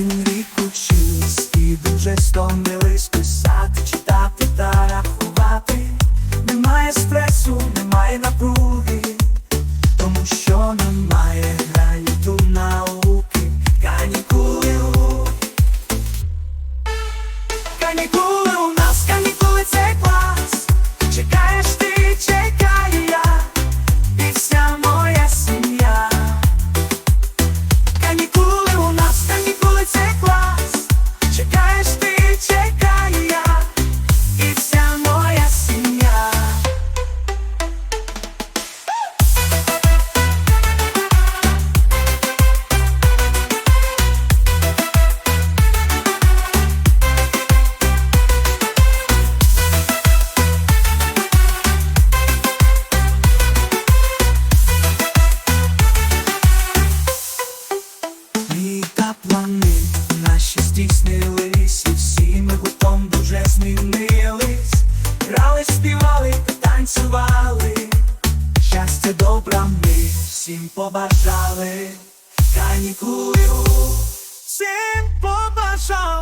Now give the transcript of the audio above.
Осінь рік училась і дуже стомились писати, читати та рахувати. Немає стресу, немає напруги плани наші здійснились, і всі ми гуртом дуже змінились. Грали, співали, танцювали, щастя добра ми всім побажали, канікулю всім побажали.